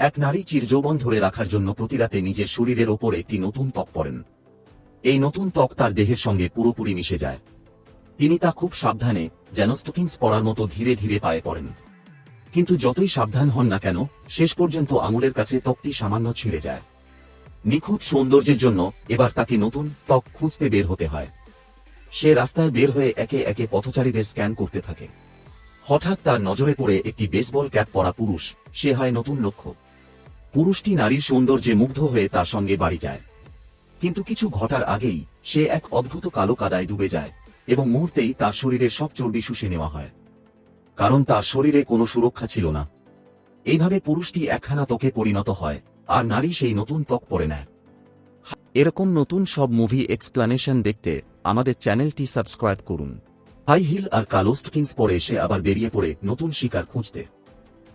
এক নারী চিরযৌবন ধরে রাখার জন্য প্রতিরাতে নিজের শরীরের ওপর একটি নতুন ত্বক পরেন। এই নতুন ত্বক তার দেহের সঙ্গে পুরোপুরি মিশে যায়। তিনি তা খুব সাবধানে, যেন স্টোকিংস পরার মতো ধীরে ধীরে পায়ে পড়েন। কিন্তু যতই সাবধান হন না কেন, শেষ পর্যন্ত আঙুলের কাছে ত্বকটি সামান্য ছিঁড়ে যায়। নিখুঁত সৌন্দর্যের জন্য এবার তাকে নতুন ত্বক খুঁজতে বের হতে হয়। সে রাস্তায় বের হয়ে একে একে পথচারীদের স্ক্যান করতে থাকে। হঠাৎ তার নজরে পড়ে একটি বেসবল ক্যাপ পরা পুরুষ, সে হয় নতুন লক্ষ্য। পুরুষটি নারীর সৌন্দর্যে মুগ্ধ হয়ে তার সঙ্গে বাড়ি যায়। কিন্তু কিছু ঘটার আগেই সে এক অদ্ভুত কালো কাদায় ডুবে যায় এবং মুহূর্তেই তার শরীরের সব চর্বি শুষে নেওয়া হয়। কারণ তার শরীরে কোনো সুরক্ষা ছিল না। এইভাবে পুরুষটি একখানা ত্বকে পরিণত হয় আর নারী সেই নতুন ত্বক পরে নেয়। এরকম নতুন সব মুভি এক্সপ্লানেশন দেখতে আমাদের চ্যানেলটি সাবস্ক্রাইব করুন। হাই হিল আর কালো স্টকিংস পরে সে আবার বেরিয়ে পড়ে নতুন শিকার খুঁজতে।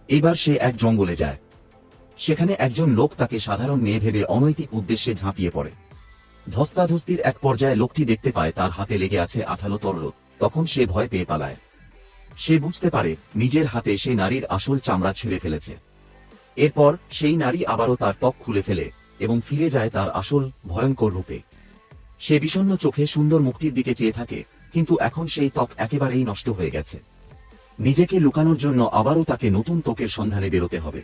এবার সে এক জঙ্গলে যায়। সেখানে একজন লোক তাকে সাধারণ মেয়ে ভেবে অনৈতিক উদ্দেশ্যে ঝাঁপিয়ে পড়ে। ধস্তাধস্তির এক পর্যায়ে লোকটি দেখতে পায় তার হাতে লেগে আছে আঠালো তরল, তখন সে ভয় পেয়ে পালায়। সে বুঝতে পারে নিজের হাতে সে নারীর আসল চামড়া ছেড়ে ফেলেছে। এরপর সেই নারী আবারও তার ত্বক খুলে ফেলে এবং ফিরে যায় তার আসল ভয়ঙ্কর রূপে। সে বিষণ্ণ চোখে সুন্দর মুক্তির দিকে চেয়ে থাকে, কিন্তু এখন সেই ত্বক একেবারেই নষ্ট হয়ে গেছে। নিজেকে লুকানোর জন্য আবারও তাকে নতুন ত্বকের সন্ধানে বেরোতে হবে।